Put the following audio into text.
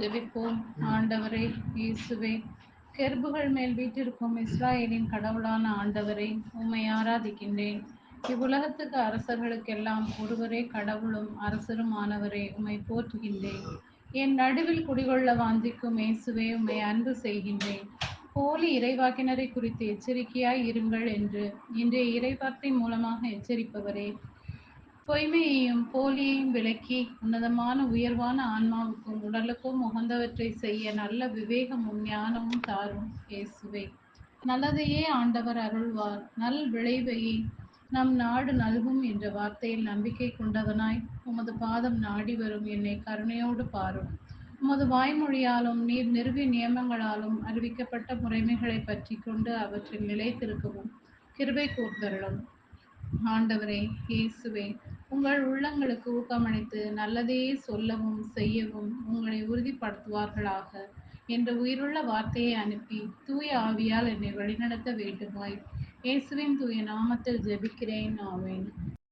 ஜெபிப்போம். ஆண்டவரே இயேசுவே கெருபுகள் மேல் வீற்றிருக்கும் இஸ்ராயலின் கடவுளான ஆண்டவரே உம்மை ஆராதிக்கின்றேன். இவ்வுலகத்துக்கு அரசர்களுக்கெல்லாம் ஒருவரே கடவுளும் அரசரும் ஆனவரே உம்மை போற்றுகின்றேன். என் நடுவில் குடிகொள்ள வாஞ்சிக்கும் இயேசுவே உம்மை அன்பு செய்கின்றேன். போலி இறைவாக்கினரை குறித்து எச்சரிக்கையாய் இருங்கள் என்று இன்றைய இறைவார்த்தை மூலமாக எச்சரிப்பவரே பொய்மையையும் போலியையும் விளக்கி உன்னதமான உயர்வான ஆன்மாவுக்கும் உடலுக்கும் உகந்தவற்றை செய்ய நல்ல விவேகமும் ஞானமும் தாரும் இயேசுவே. நல்லதையே ஆண்டவர் அருள்வார். நல் விளைவையே நம் நாடு நல்கும் என்ற வார்த்தையில் நம்பிக்கை கொண்டவனாய் உமது பாதம் நாடி வரும் என்னை கருணையோடு பாரும். உமது வாய்மொழியாலும் நீர் நிறுவி நியமங்களாலும் அறிவிக்கப்பட்ட முறைமைகளை பற்றி கொண்டு அவற்றில் நிலைத்திருக்கவும். கிருபை கூர்ந்தருளும். ஆண்டவரே இயேசுவே உங்கள் உள்ளங்களுக்கு ஊக்கமளித்து நல்லதையே சொல்லவும் செய்யவும் உங்களை உறுதிப்படுத்துவார்களாக என்ற உயிருள்ள வார்த்தையை அனுப்பி தூய ஆவியால் என்னை வழிநடத்த வேண்டுமாய். இயேசுவின் தூய நாமத்தில் ஜெபிக்கிறேன். ஆவேன்